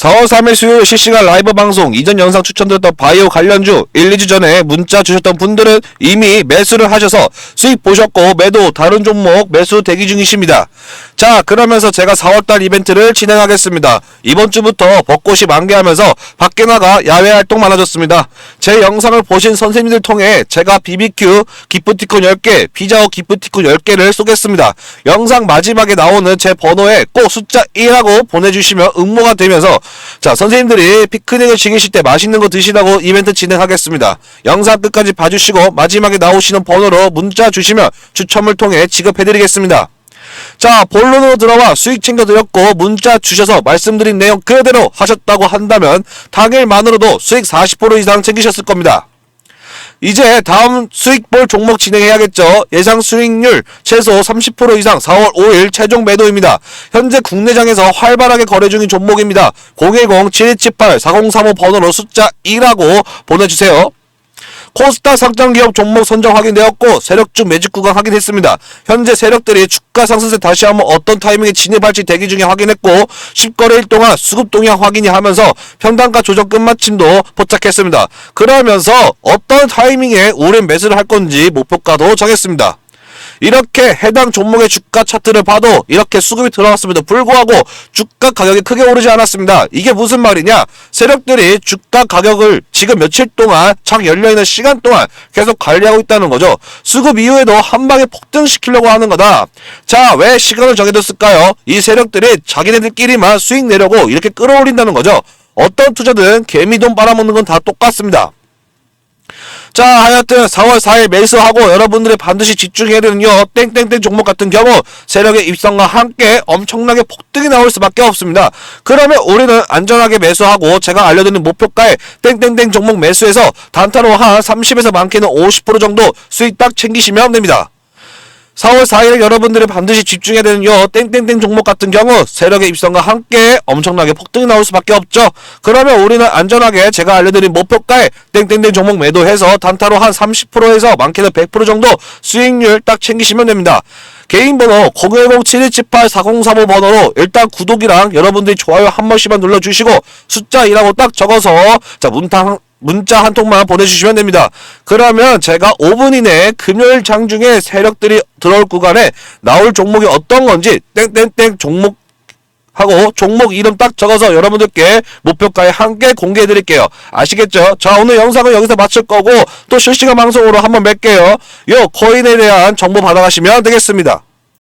4월 3일 수요일 실시간 라이브 방송 이전 영상 추천드렸던 바이오 관련주 1, 2주 전에 문자 주셨던 분들은 이미 매수를 하셔서 수익 보셨고 매도 다른 종목 매수 대기 중이십니다. 자 그러면서 제가 4월달 이벤트를 진행하겠습니다. 이번 주부터 벚꽃이 만개하면서 밖에 나가 야외 활동 많아졌습니다. 제 영상을 보신 선생님들 통해 제가 BBQ 기프티콘 10개, 피자오 기프티콘 10개를 쏘겠습니다. 영상 마지막에 나오는 제 번호에 꼭 숫자 1하고 보내주시면 응모가 되면서 자 선생님들이 피크닉을 즐기실 때 맛있는 거 드시라고 이벤트 진행하겠습니다. 영상 끝까지 봐주시고 마지막에 나오시는 번호로 문자 주시면 추첨을 통해 지급해드리겠습니다. 자, 본론으로 들어와 수익 챙겨드렸고 문자 주셔서 말씀드린 내용 그대로 하셨다고 한다면 당일만으로도 수익 40% 이상 챙기셨을 겁니다. 이제 다음 수익볼 종목 진행해야겠죠. 예상 수익률 최소 30% 이상 4월 5일 최종 매도입니다. 현재 국내장에서 활발하게 거래 중인 종목입니다. 010-7278-4035 번호로 숫자 2라고 보내주세요. 코스타 상장 기업 종목 선정 확인되었고 세력주 매집 구간 확인했습니다. 현재 세력들이 주가 상승세 다시 한번 어떤 타이밍에 진입할지 대기 중에 확인했고 10거래일 동안 수급 동향 확인이 하면서 평단가 조정 끝마침도 포착했습니다. 그러면서 어떤 타이밍에 우린 매수를 할 건지 목표가도 정했습니다. 이렇게 해당 종목의 주가 차트를 봐도 이렇게 수급이 들어왔음에도 불구하고 주가 가격이 크게 오르지 않았습니다. 이게 무슨 말이냐? 세력들이 주가 가격을 지금 며칠 동안 장 열려있는 시간 동안 계속 관리하고 있다는 거죠. 수급 이후에도 한 방에 폭등시키려고 하는 거다. 자, 왜 시간을 정해뒀을까요? 이 세력들이 자기네들끼리만 수익 내려고 이렇게 끌어올린다는 거죠. 어떤 투자든 개미돈 빨아먹는 건 다 똑같습니다. 자, 하여튼 4월 4일 매수하고 여러분들이 반드시 집중해야 되는 요 땡땡땡 종목 같은 경우 세력의 입성과 함께 엄청나게 폭등이 나올 수밖에 없습니다. 그러면 우리는 안전하게 매수하고 제가 알려드리는 목표가에 땡땡땡 종목 매수해서 단타로 한 30에서 많게는 50% 정도 수익 딱 챙기시면 됩니다. 4월 4일 여러분들이 반드시 집중해야 되는 요 땡땡땡 종목 같은 경우 세력의 입성과 함께 엄청나게 폭등이 나올 수밖에 없죠. 그러면 우리는 안전하게 제가 알려드린 목표가에 땡땡땡 종목 매도해서 단타로 한 30%에서 많게는 100% 정도 수익률 딱 챙기시면 됩니다. 개인 번호 010-7178-4035 번호로 일단 구독이랑 여러분들이 좋아요 한 번씩만 눌러주시고 숫자 2라고 딱 적어서 자 문탕 문자 한 통만 보내주시면 됩니다. 그러면 제가 5분 이내에 금요일 장중에 세력들이 들어올 구간에 나올 종목이 어떤 건지 땡땡땡 종목 하고 종목 이름 딱 적어서 여러분들께 목표가에 함께 공개해 드릴게요. 아시겠죠? 자, 오늘 영상은 여기서 마칠 거고 또 실시간 방송으로 한번 뵐게요. 요 코인에 대한 정보 받아가시면 되겠습니다.